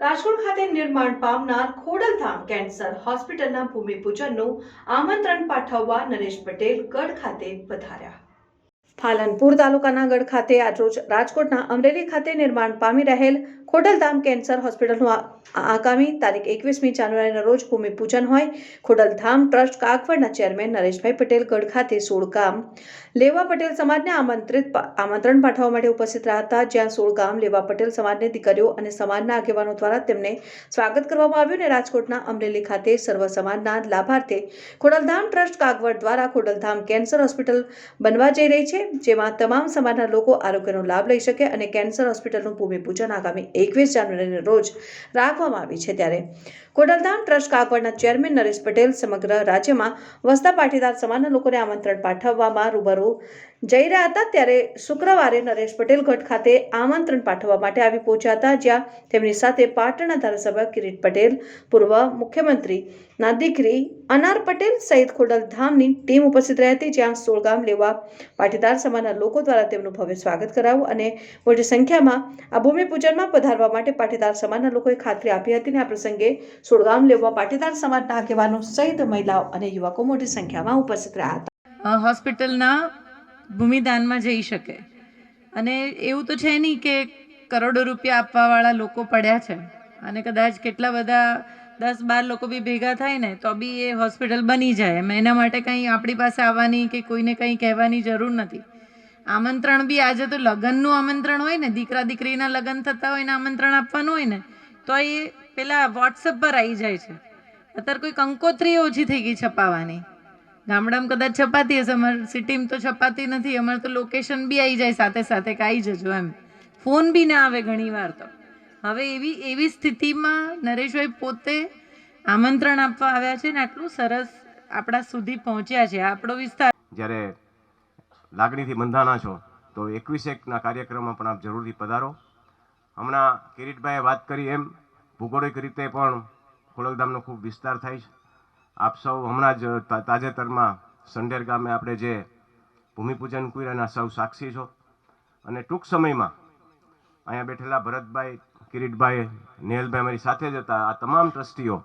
રાજકોટ ખાતે નિર્માણ પામનાર ખોડલધામ કેન્સર હોસ્પિટલના ભૂમિપૂજનનું આમંત્રણ પાઠવવા નરેશ પટેલ ગઢ ખાતે પધાર્યા. પાલનપુર તાલુકાના ગઢ ખાતે આજરોજ રાજકોટના અમરેલી ખાતે નિર્માણ પામી રહેલ ખોડલધામ કેન્સર હોસ્પિટલનું આગામી તારીખ એકવીસમી જાન્યુઆરીના રોજ ભૂમિપૂજન હોય. ખોડલધામ ટ્રસ્ટ કાગવડના ચેરમેન નરેશભાઈ પટેલ ગઢ ખાતે સોળ ગામ લેવા પટેલ સમાજને આમંત્રિત આમંત્રણ પાઠવવા માટે ઉપસ્થિત રહ્યા હતા. જ્યાં સોળ ગામ લેવા પટેલ સમાજની દીકરીઓ અને સમાજના આગેવાનો દ્વારા તેમને સ્વાગત કરવામાં આવ્યું અને રાજકોટના અમરેલી ખાતે સર્વ સમાજના લાભાર્થે ખોડલધામ ટ્રસ્ટ કાગવડ દ્વારા ખોડલધામ કેન્સર હોસ્પિટલ બનવા જઈ રહી છે, જેમાં તમામ સમાજના લોકો આરોગ્યનો લાભ લઈ શકે અને કેન્સર હોસ્પિટલનું ભૂમિપૂજન આગામી એકવીસ જાન્યુઆરીના રોજ રાખવામાં આવી છે ત્યારે કોડલધામ ટ્રસ્ટ કાગવડના ચેરમેન નરેશ પટેલ સમગ્ર રાજ્યમાં વસતા પાટીદાર સમાજના લોકોને આમંત્રણ પાઠવવામાં રૂબરૂ જઈ રહ્યા હતા ત્યારે શુક્રવારે નરેશ પટેલ ગઢ ખાતે આમંત્રણ પાઠવવા માટે આવી પહોંચ્યા હતા, જ્યાં તેમની સાથે પાટણના ધારાસભ્ય કિરીટ પટેલ, પૂર્વ મુખ્યમંત્રી ના દીકરી અનાર પટેલ સહિત ખોડલધામની ટીમ ઉપસ્થિત રહી હતી, જ્યાં સોળગામ લેવા પાટીદાર સમાજના લોકો દ્વારા તેમનું ભવ્ય સ્વાગત કરાવ્યું અને મોટી સંખ્યામાં આ ભૂમિપૂજનમાં પધારવા માટે પાટીદાર સમાજના લોકોએ ખાતરી આપી હતી અને આ પ્રસંગે સોળગામ લેવા પાટીદાર સમાજના આગેવાનો સહિત મહિલાઓ અને યુવકો મોટી સંખ્યામાં ઉપસ્થિત રહ્યા હતા. હોસ્પિટલના ભૂમિદાનમાં જઈ શકે. અને એવું તો છે નહીં કે કરોડો રૂપિયા આપવાવાળા લોકો પડ્યા છે. અને કદાચ કેટલા બધા દસ બાર લોકો બી ભેગા થાય ને, તો બી એ હોસ્પિટલ બની જાય. એમ એના માટે કંઈ આપણી પાસે આવવાની કે કોઈને કંઈ કહેવાની જરૂર નથી. આમંત્રણ બી આજે તો લગ્નનું આમંત્રણ હોય ને, દીકરા દીકરીના લગ્ન થતા હોય ને, આમંત્રણ આપવાનું હોય ને, તો એ પેલા વોટ્સઅપ પર આવી જાય છે. અત્યારે કોઈ કંકોત્રી ઓછી થઈ ગઈ છપાવાની ગામડામાં કદાચ છપાતી હશે. અમારે સિટીમાં તો છપાતી નથી. અમારે તો લોકેશન બી આવી જાય સાથે સાથે કે આવી જજો એમ. ફોન બી ના આવે ઘણીવાર તો. હવે એવી એવી સ્થિતિમાં નરેશભાઈ પોતે આમંત્રણ આપવા આવ્યા છે ને આટલું સરસ આપણા સુધી પહોંચ્યા છે. આપણો વિસ્તાર જ્યારે લાગણીથી બંધાણા છો, તો એકવીસ એકના કાર્યક્રમમાં પણ આપ જરૂરથી પધારો. હમણાં કિરીટભાઈએ વાત કરી એમ. ભૂગોળિક રીતે પણ ખોડલધામનો ખૂબ વિસ્તાર થાય છે. આપ સૌ હમણાં જ તાજેતરમાં સંડેર ગામે આપણે જે ભૂમિપૂજન કર્યું એના સૌ સાક્ષી છો. અને ટૂંક સમયમાં અહીંયા બેઠેલા ભરતભાઈ, કિરીટભાઈ નેહલભાઈ અમારી સાથે જ હતા. આ તમામ ટ્રસ્ટીઓ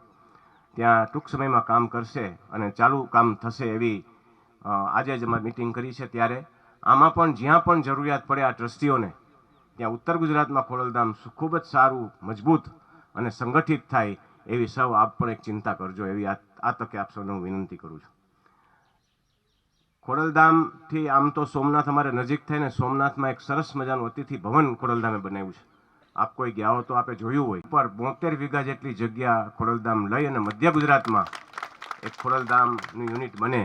ત્યાં ટૂંક સમયમાં કામ કરશે અને ચાલુ કામ થશે એવી આજે જ અમે મિટિંગ કરી છે ત્યારે. આમાં પણ જ્યાં પણ જરૂરિયાત પડે આ ટ્રસ્ટીઓને, ત્યાં ઉત્તર ગુજરાતમાં ખોડલધામ ખૂબ જ સારું, મજબૂત અને સંગઠિત થાય એવી સૌ આપ પણ એક ચિંતા કરજો એવી આ આ તકે આપ સૌને હું વિનંતી કરું છું. ખોડલધામથી આમ તો સોમનાથ અમારે નજીક થઈને સોમનાથમાં એક સરસ મજાનું અતિથિ ભવન ખોડલધામે બનાવ્યું છે. આપ કોઈ ગયા હો તો આપે જોયું હોય. પર બોતેર વીઘા જેટલી જગ્યા ખોડલધામ લઈ અને મધ્ય ગુજરાતમાં એક ખોડલધામનું યુનિટ બને.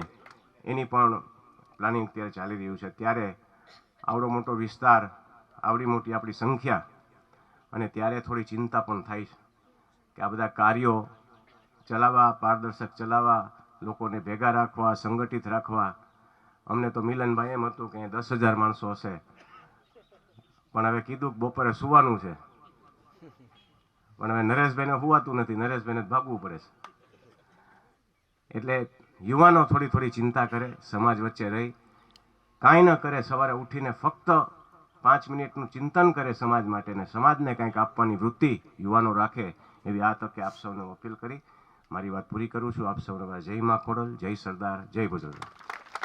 એની પણ પ્લાનિંગ અત્યારે ચાલી રહ્યું છે. ત્યારે આવડો મોટો વિસ્તાર, આવડી મોટી આપણી સંખ્યા અને ત્યારે થોડી ચિંતા પણ થાય છે કે આ બધા કાર્યો ચલાવવા, પારદર્શક ચલાવવા, લોકોને ભેગા રાખવા, સંગઠિત રાખવા. અમને તો મિલનભાઈ એમ હતું કે દસ હજાર માણસો હશે. પણ હવે કીધું બપોરે સુવાનું છે. પણ હવે નરેશભાઈને સુવાતું નથી, નરેશભાઈને ભાગવું પડે છે. એટલે યુવાનો થોડી થોડી ચિંતા કરે, સમાજ વચ્ચે રહી. કાંઈ ન કરે, સવારે ઉઠીને ફક્ત પાંચ મિનિટનું ચિંતન કરે સમાજ માટે ને સમાજને કંઈક આપવાની વૃત્તિ યુવાનો રાખે એવી આ તકે આપ સૌને અપીલ કરી. મારી વાત પૂરી કરું છું. આપ સૌને જય મા ખોડલ જય સરદાર જય ભુજલ.